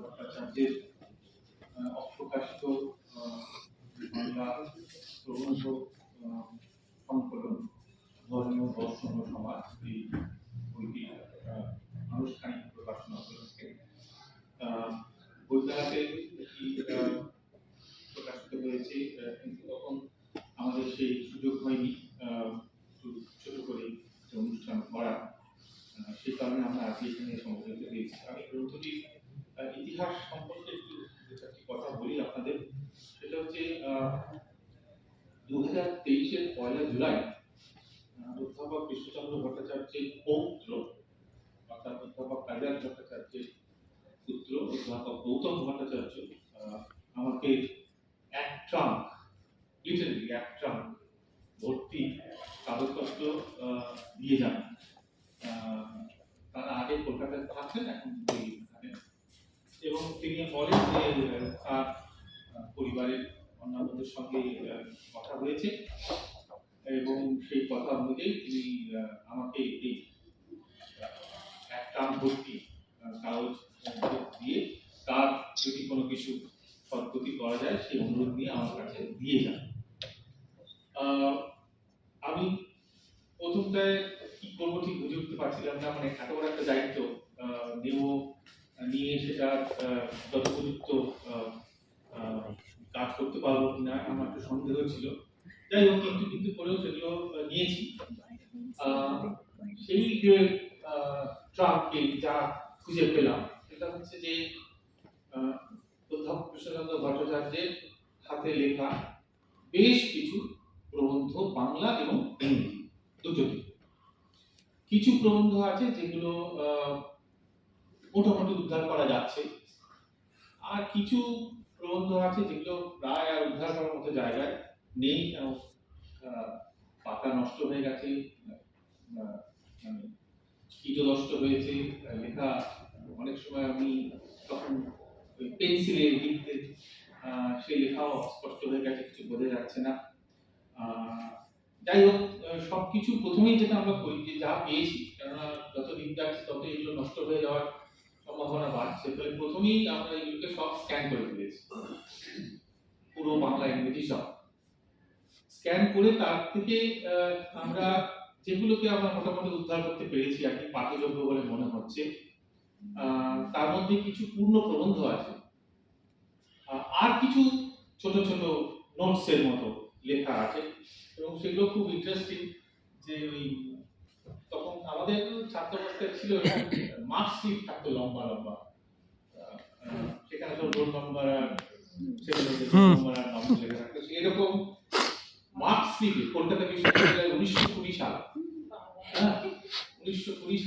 ভট্টাচার্যের অপ্রকাশিত বাংলা সংকলন ধর্মীয় দর্শন সমাজ এই বইটি আনুষ্ঠানিক প্রকাশনা উপলক্ষে আহ, বইমেলাতে এটি আহ, প্রকাশিত হয়েছে আহ, কিন্তু তখন আমাদের সেই সুযোগ হয়নি আহ, একটু ছোট করে একটা অনুষ্ঠান করা আহ, সেই কারণে আমরা আজকে এখানে আমি ইতিহাস সম্পর্কে কথা বলি আপনাদের হচ্ছে দু হাজার তেইশের পয়লা জুলাই অধ্যাপক কৃষ্ণচন্দ্র ভট্টাচার্যের পৌত্র অধ্যাপক ভট্টাচার্যের পুত্র, অধ্যাপক গৌতম ভট্টাচার্য আমাকে এক এক ভর্তি কাগজপত্র দিয়ে যান। কলকাতায় থাকতেন এখন এই থাকেন। এবং তিনি বলেন যে তার পরিবারের অন্যান্যদের সঙ্গে কথা হয়েছে। এবং সেই কথা অনুযায়ী তিনি আমাকে এই এক ট্রাঙ্ক ভর্তি কাগজ দিয়ে তার যদি কোনো কিছু সৎগতি করা যায়, সেই অনুরোধ নিয়ে আমার কাছে দিয়ে যান আহ, আমি প্রথমটায় কি করব ঠিক বুঝে উঠতে পারছিলাম না মানে এত বড় একটা দায়িত্ব আহ, নেব নিয়ে সেটা আহ, যথোপযুক্ত আহ, আহ, কাজ করতে পারব কিনা আমার একটু সন্দেহ ছিল যাই হোক কিন্তু কিন্তু করেও সেগুলো আহ, নিয়েছি আহ, সেই ট্রাম্পকে যা খুঁজে পেলাম, সেটা হচ্ছে যে অধ্যাপক কৃষ্ণচন্দ্র ভট্টাচার্যের হাতে লেখা বেশ কিছু প্রবন্ধ, বাংলা এবং দুটোতে। কিছু প্রবন্ধ আছে যেগুলো মোটামুটি উদ্ধার করা যাচ্ছে, আর কিছু প্রবন্ধ আছে যেগুলো প্রায় আর উদ্ধার করার মতো জায়গায় নেই পাতা নষ্ট হয়ে গেছে মানে কীটদষ্ট হয়েছে লেখা অনেক সময় আমি তখন ওই পেন্সিলে লিখতে সেই লেখাও স্পষ্ট হয়ে গেছে কিছু বোঝা যাচ্ছে না। যাই হোক আহ, সবকিছু প্রথমেই যেটা আমরা করি যে যা পেয়েছি কেননা যত দিন যাচ্ছে তত এগুলো নষ্ট হয়ে যাওয়ার সম্ভাবনা বাড়ছে ফলে প্রথমেই আমরা এগুলোকে সব স্ক্যান করে ফেলেছি। পুরো বাংলা ইংরেজি সব। স্ক্যান করে তার থেকে আমরা যেগুলোকে আমরা মোটামুটি উদ্ধার করতে পেরেছি আর কি পাঠযোগ্য বলে মনে হচ্ছে। তার মধ্যে কিছু পূর্ণ প্রবন্ধ আছে। আর কিছু ছোট ছোট নোটসের মতো লেখা আছে। এবং সেগুলো খুব ইন্টারেস্টিং যে ওই তখন আমাদের ছাত্রাবস্থায় ছিল মার্কশিট থাকতো লম্বা লম্বা। সেখানে তো রোল নম্বর আর রোল নম্বর আর নম্বর লেখা থাকতো। এরকম মার্কশিট কলকাতা বিশ্ববিদ্যালয়ের উনিশশো কুড়ি সাল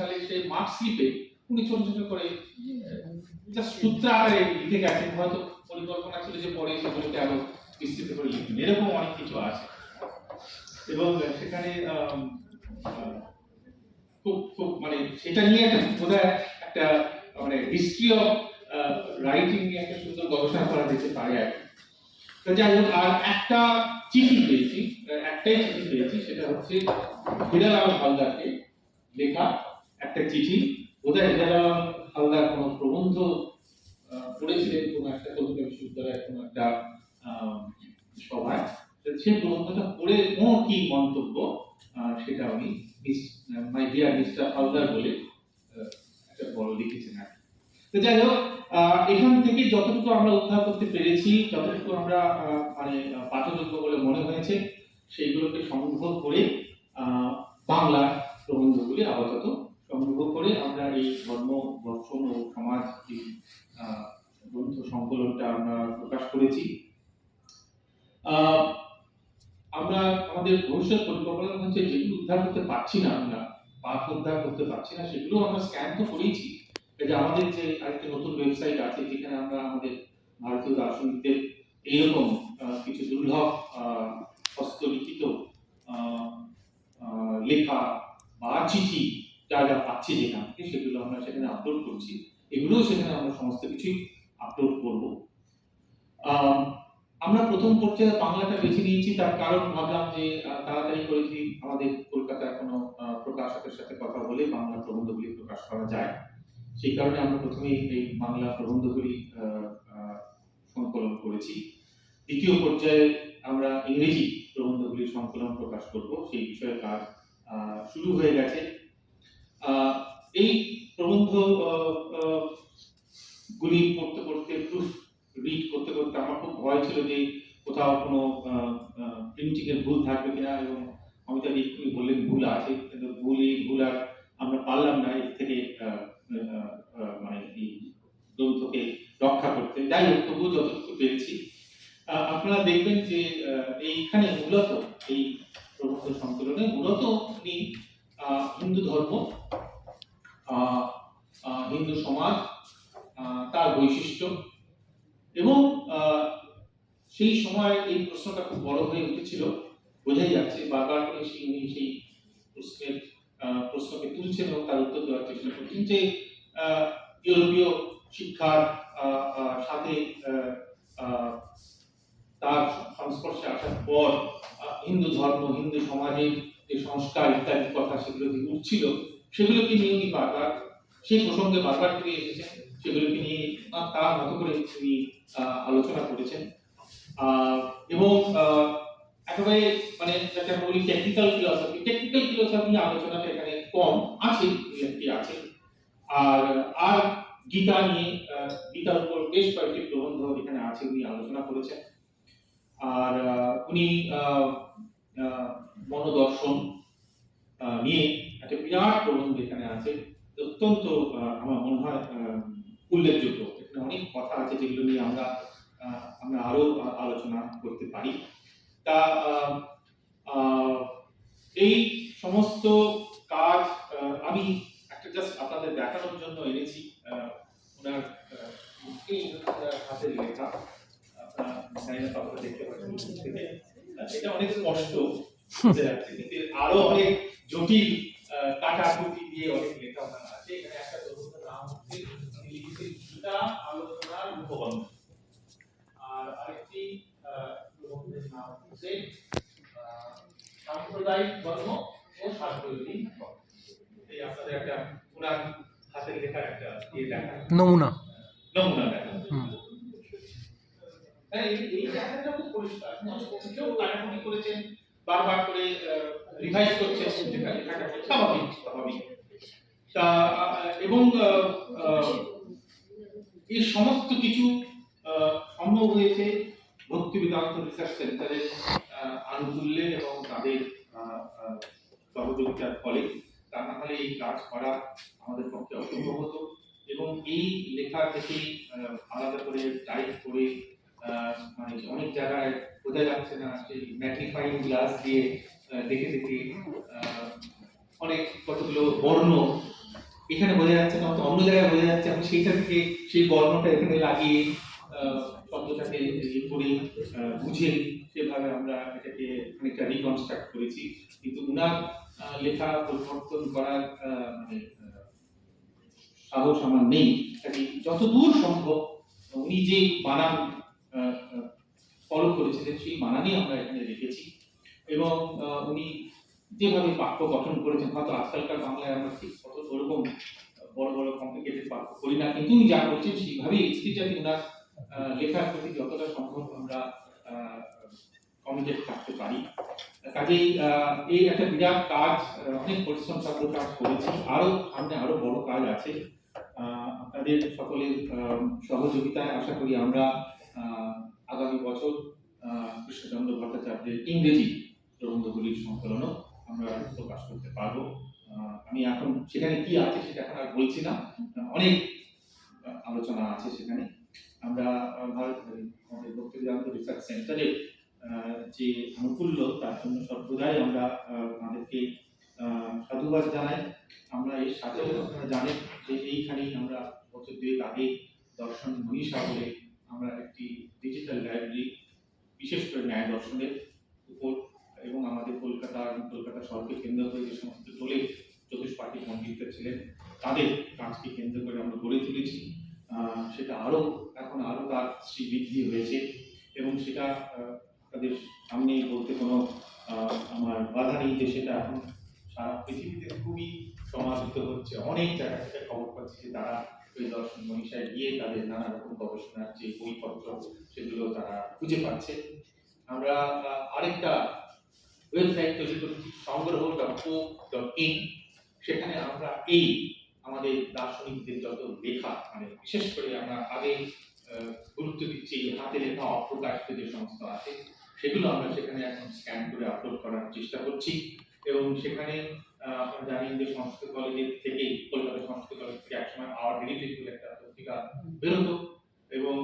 সালে সেই মার্কশিটে উনি ছোট ছোট করে সূত্র আকারে লিখে গেছেন। হয়তো পরিকল্পনা ছিল যে পরে সেগুলোকে আরও বিস্তৃত করে লিখবেন। এরকম অনেক কিছু আছে। এবং সেখানে খুব খুব মানে সেটা নিয়ে একটা একটা মানে হিস্ট্রি অফ রাইটিং নিয়ে একটা সুন্দর গবেষণা করা যেতে পারে আর তো যাই হোক, আর একটা চিঠি পেয়েছি একটাই চিঠি পেয়েছি, সেটা হচ্ছে হিরালাল হালদারকে লেখা একটা চিঠি। বোধহয় যারা হালদার কোনো প্রবন্ধ পড়েছিলেন কোনো একটা কলকাতা বিশ্ববিদ্যালয়ের কোনো একটা সভায়। সেই প্রবন্ধটা পড়ে ওর কি মন্তব্য সেটা উনি মাই ডিয়ার মিস্টার হালদার বলে একটা বড় লিখেছেন আর তো যাই হোক এখান থেকে যতটুকু আমরা উদ্ধার করতে পেরেছি, যতটুকু আমরা মানে পাঠযোগ্য বলে মনে হয়েছে, সেইগুলোকে সংগ্রহ করে আহ, বাংলার প্রবন্ধগুলি আপাতত সংগ্রহ করে আমরা এই ধর্ম দর্শন ও সমাজ গ্রন্থ সংকলনটা আমরা প্রকাশ করেছি আমরা আমাদের ভবিষ্যৎ পরিকল্পনা হচ্ছে যেগুলো উদ্ধার করতে পারছি না আমরা, পাঠ উদ্ধার করতে পারছি না, সেগুলো আমরা স্ক্যান তো করেইছি। যে আমাদের যে আরেকটা নতুন ওয়েবসাইট আছে, যেখানে আমরা আমাদের ভারতীয় দার্শনিকদের এইরকম কিছু দুর্লভ হস্তলিখিত লেখা বা চিঠি যা যা পাচ্ছি যেখান থেকে সেগুলো আমরা সেখানে আপলোড করছি। এগুলোও সেখানে আমরা সমস্ত কিছুই আপলোড করব। আমরা প্রথম পর্যায়ে বাংলাটা বেছে নিয়েছি, তার কারণ ভাবলাম যে তাড়াতাড়ি করে যদি আমাদের কলকাতার কোনো প্রকাশকের সাথে কথা বলে বাংলা প্রবন্ধগুলি প্রকাশ করা যায়। সেই কারণে আমরা প্রথমেই এই বাংলা প্রবন্ধগুলি সংকলন করেছি। দ্বিতীয় পর্যায়ে আমরা ইংরেজি প্রবন্ধগুলির সংকলন প্রকাশ করব। সেই বিষয়ে কাজ শুরু হয়ে গেছে। এই প্রবন্ধ গুলি পড়তে পড়তে প্রুফ রিড করতে করতে আমার খুব ভয় ছিল যে কোথাও কোনো প্রিন্টিং এর ভুল থাকবে কিনা এবং অমিতাভ এক্ষুনি বললেন ভুল আছে, কিন্তু ভুল ভুল আর আমরা পারলাম না এর থেকে মানে এই গ্রন্থকে রক্ষা করতে। যাই হোক, তবুও যতটুকু পেরেছি। আপনারা দেখবেন যে এইখানে মূলত এই প্রবন্ধ সংকলনে মূলত উনি বৈশিষ্ট্য। এবং সেই সময় এই প্রশ্নটা খুব বড় হয়ে উঠেছিল। বোঝাই যাচ্ছে বারবার করে সেই উনি সেই প্রশ্নের প্রশ্নকে তুলছেন এবং তার উত্তর দেওয়ার চেষ্টা করছেন যে ইউরোপীয় শিক্ষার সাথে তার সংস্পর্শে আসার পর হিন্দু ধর্ম, হিন্দু সমাজের যে সংস্কার ইত্যাদি কথা সেগুলো উঠছিল, সেগুলোকে নিয়ে উনি বারবার, সেই প্রসঙ্গে বারবার ফিরে এসেছেন। সেগুলোকে নিয়ে তার মতো করে তিনি আলোচনা করেছেন। এবং একেবারে মানে যাকে আমরা বলি টেকনিক্যাল ফিলসফি টেকনিক্যাল ফিলসফি আলোচনাটা এখানে কম আছে একটি আছে। আর আর গীতা নিয়ে গীতার উপর বেশ কয়েকটি প্রবন্ধ এখানে আছে উনি আলোচনা করেছেন। আর উনি মনোদর্শন নিয়ে একটা বিরাট প্রবন্ধ এখানে আছে। অত্যন্ত আমার মনে হয় উল্লেখযোগ্য এখানে অনেক কথা আছে যেগুলো নিয়ে আমরা আমরা আরও আলোচনা করতে পারি। তা এই সমস্ত কাজ আমি একটা জাস্ট আপনাদের দেখানোর জন্য এনেছি ওনার হাতের লেখা। এটা অনেক স্পষ্ট আরও অনেক জটিল কাটাকুটি দিয়ে অনেক লেখা আলোচনার আর আরেকটি প্রবন্ধের নাম হচ্ছে সাম্প্রদায়িক ধর্ম ও সার্বজনীন এই আপনাদের একটা ওনার হাতের লেখার একটা ইয়ে দেখা নমুনা। নমুনা দেখা হুম। হ্যাঁ এই এই জায়গাটা খুব পরিষ্কার। কেউ কাটাকুটি করেছেন বারবার করে রিভাইজ করছেন লেখা স্বাভাবিক স্বাভাবিক। তা এবং আহ, আহ, এই সমস্ত কিছু সম্ভব হয়েছে ভক্তি বেদান্ত রিসার্চ সেন্টারের আনুকূল্যে এবং তাদের সহযোগিতার ফলে। তা না হলে এই কাজ করা আমাদের পক্ষে অসম্ভব হতো এবং এই লেখা থেকে আলাদা করে টাইপ করে মানে অনেক জায়গায় বোঝা যাচ্ছে না সেই ম্যাগনিফাইং গ্লাস দিয়ে দেখে দেখে অনেক কতগুলো বর্ণ এখানে বোঝা যাচ্ছে না অন্য জায়গায় বোঝা যাচ্ছে আমি সেইটা থেকে সেই বর্ণটা এখানে লাগিয়ে শব্দটাকে করে বুঝে সেভাবে আমরা এটাকে অনেকটা রিকনস্ট্রাক্ট করেছি। কিন্তু উনার লেখা পরিবর্তন করার মানে সাহস আমার নেই। কাজে যতদূর সম্ভব উনি যে বানান ফলো করেছিলেন, সেই বানানই আমরা এখানে রেখেছি। এবং উনি যেভাবে বাক্য গঠন করেছেন হয়তো আজকালকার বাংলায় আমরা ঠিক অত ওরকম বড় বড় কমপ্লিকেটেড বাক্য করি না কিন্তু উনি যা করছেন সেইভাবেই উনার আহ, লেখার প্রতি যতটা সম্ভব আমরা কমিটেড থাকতে পারি। কাজেই এই একটা বিরাট কাজ অনেক পরিশ্রম সাধ্য কাজ করেছি আরও সামনে আরও বড় কাজ আছে। আপনাদের সকলের সহযোগিতায় আশা করি আমরা আগামী বছর কৃষ্ণচন্দ্র ভট্টাচার্যের ইংরেজি প্রবন্ধগুলির সংকলনও আমরা প্রকাশ করতে পারব। আমি এখন সেখানে কি আছে সেটা এখন আর বলছি না। অনেক আলোচনা আছে সেখানে। আমরা ভারত আমাদের ভক্তি রিসার্চ সেন্টারে যে আনুকূল্য তার জন্য সর্বদাই আমরা আহ, তাদেরকে সাধুবাদ জানাই। আমরা এর সাথেও আপনারা জানেন যে এইখানেই আমরা বছর দুয়েক আগে দর্শন মনীষা বলে আমরা একটি ডিজিটাল লাইব্রেরি বিশেষ করে ন্যায় দর্শনের এবং আমাদের কলকাতা এবং কলকাতা শহরকে কেন্দ্র করে যে সমস্ত দলে পার্টি পণ্ডিতরা ছিলেন, তাদের কাজকে কেন্দ্র করে আমরা গড়ে তুলেছি। সেটা আরও এখন আরও তার শ্রীবৃদ্ধি হয়েছে এবং সেটা তাদের সামনে বলতে কোনো আমার বাধা নেই যে সেটা এখন সারা পৃথিবীতে খুবই সমাদিত হচ্ছে। অনেক জায়গা থেকে খবর পাচ্ছি যে তারা ওই দর্শন মনীষায় গিয়ে তাদের নানা রকম গবেষণার যে বইপত্র, সেগুলো তারা খুঁজে পাচ্ছে। আমরা আরেকটা ওয়েবসাইট তৈরি করেছি সংগ্রহ সেখানে আমরা এই আমাদের দার্শনিকদের যত লেখা মানে বিশেষ করে আমরা আগে গুরুত্ব দিচ্ছি হাতে লেখা অপ্রকাশিত যে সমস্ত আছে, সেগুলো আমরা সেখানে এখন স্ক্যান করে আপলোড করার চেষ্টা করছি এবং সেখানে আপনারা জানেন যে সংস্কৃত কলেজের থেকে, কলকাতা সংস্কৃত কলেজ থেকে একসময় আওয়ার হেরিটেজ বলে একটা পত্রিকা বেরোতো এবং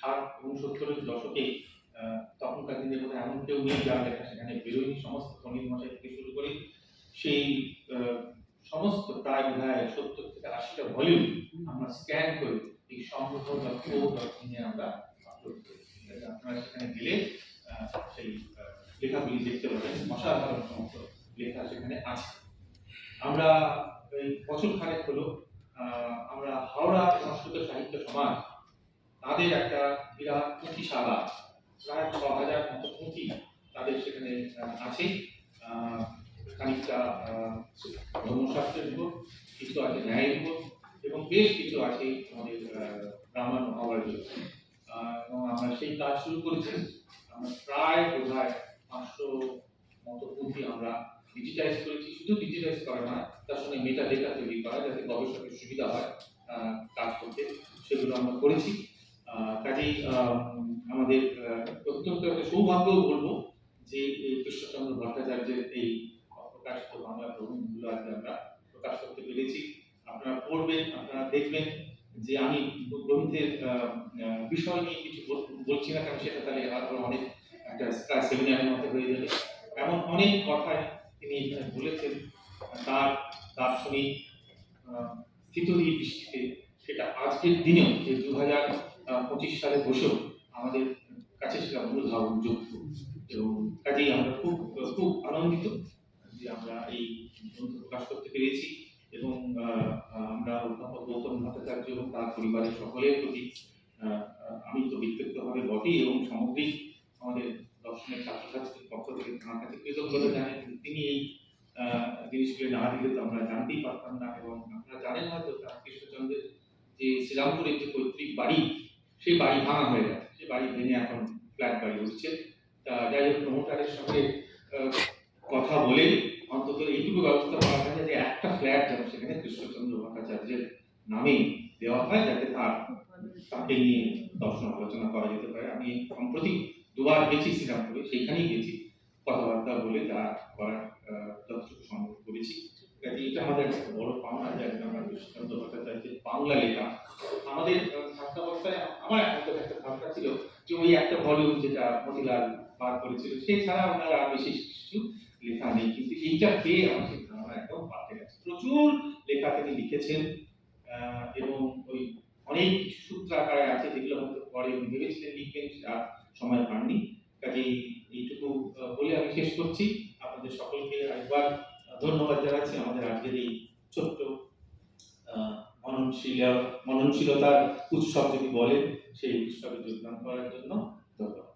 ষাট এবং সত্তরের দশকে তখনকার দিনে বোধহয় এমন কেউ নেই যার লেখা সেখানে বেরোয়নি সমস্ত পণ্ডিত মশাই থেকে শুরু করে, সেই সমস্ত প্রায় বোধ হয় সত্তর থেকে আশিটা ভলিউম আমরা স্ক্যান করে এই সংগ্রহ ইনে আমরা আপলোড করি। আপনারা সেখানে গেলে সেই লেখাগুলি দেখতে পাবেন। অসাধারণ সমস্ত লেখা সেখানে আছে। আমরা এই বছর খানেক হলো আমরা হাওড়া সংস্কৃত সাহিত্য সমাজ, তাদের একটা বিরাট পুঁথিশালা প্রায় ছ হাজার মতো পুঁথি তাদের সেখানে আছে। খানিকটা ধর্মশাস্ত্রের উপর কিছু আছে ন্যায়ের উপর এবং বেশ কিছু আছে আমাদের রামায়ণ মহাভারত এবং আমরা সেই কাজ শুরু করেছি। আমরা প্রায় বোধ পাঁচশো মতো পুঁথি আমরা ডিজিটাইজ করেছি। শুধু ডিজিটাইজ করা না, তার সঙ্গে মেটা ডেটা তৈরি করা, যাতে গবেষকের সুবিধা হয় কাজ করতে। সেগুলো আমরা করেছি। কাজেই আমাদের অত্যন্ত একটা সৌভাগ্য বলব যে কৃষ্ণচন্দ্র ভট্টাচার্যের এই অপ্রকাশিত বাংলা গ্রন্থগুলো আজকে আমরা প্রকাশ করতে পেরেছি। আপনারা পড়বেন আপনারা দেখবেন যে আমি গ্রন্থের বিষয় নিয়ে কিছু বলছি না কারণ সেটা তাহলে আরও অনেক একটা সেমিনারের মতো হয়ে যাবে। এমন অনেক কথাই তিনি বলেছেন তার দার্শনিক আহ, দৃষ্টিতে সেটা আজকের দিনেও যে দু হাজার পঁচিশ সালে বসেও আমাদের কাছে সেটা অনুধাবনযোগ্য এবং কাজেই আমরা খুব খুব আনন্দিত যে আমরা এই গ্রন্থ প্রকাশ করতে পেরেছি এবং আমরা অধ্যাপক গৌতম ভট্টাচার্য এবং তার পরিবারের সকলের প্রতি আমি তো ব্যক্তিগতভাবে বটেই এবং সামগ্রিক আমাদের দর্শনের ছাত্রছাত্রীর পক্ষ থেকে তার কাছে কৃতজ্ঞতা জানাই। কিন্তু তিনি এই জিনিসগুলো না দিলে তো আমরা জানতেই পারতাম না এবং আপনারা জানেন হয়তো তার কৃষ্ণচন্দ্রের যে শ্রীরামপুরের যে পৈতৃক বাড়ি, সেই বাড়ি ভাঙা হয়ে গেছে। সেই বাড়ি ভেঙে এখন ফ্ল্যাট বাড়ি উঠছে তা যাই হোক প্রমোটারের সঙ্গে কথা বলে অন্তত এইটুকু ব্যবস্থা করা যায় যে একটা ফ্ল্যাট যেন সেখানে কৃষ্ণচন্দ্র ভট্টাচার্যের নামেই দেওয়া হয়, যাতে তার তাকে নিয়ে দর্শন আলোচনা করা যেতে পারে। আমি সম্প্রতি দুবার গেছি শ্রীরামপুরে, সেইখানেই গেছি। কথাবার্তা বলে তা করার যতটুকু সম্ভব করেছি। এটা আমাদের একটা বড় পাওনা যে আমরা কৃষ্ণচন্দ্র ভট্টাচার্যের বাংলা লেখা আমাদের ছাত্রাবস্থায় আমার অন্তত একটা ভাবনা ছিল যে ওই একটা ভলিউম যেটা মতিলাল বার করেছিল সেই ছাড়া ওনার আর বিশেষ কিছু লেখা নেই। কিন্তু এইটা পেয়ে আমার সেই ধারণা একদম পাল্টে গেছে। প্রচুর লেখা তিনি লিখেছেন এবং ওই অনেক সূত্র আকারে আছে যেগুলো হয়তো পরে ভেবেছিলেন লিখবেন আর সময় পাননি। কাজেই এইটুকু বলে আমি শেষ করছি। আপনাদের সকলকে একবার ধন্যবাদ জানাচ্ছি আমাদের আজকের এই ছোট্ট আহ, মননশীল মননশীলতার উৎসব যদি বলেন সেই উৎসবে যোগদান করার জন্য ধন্যবাদ।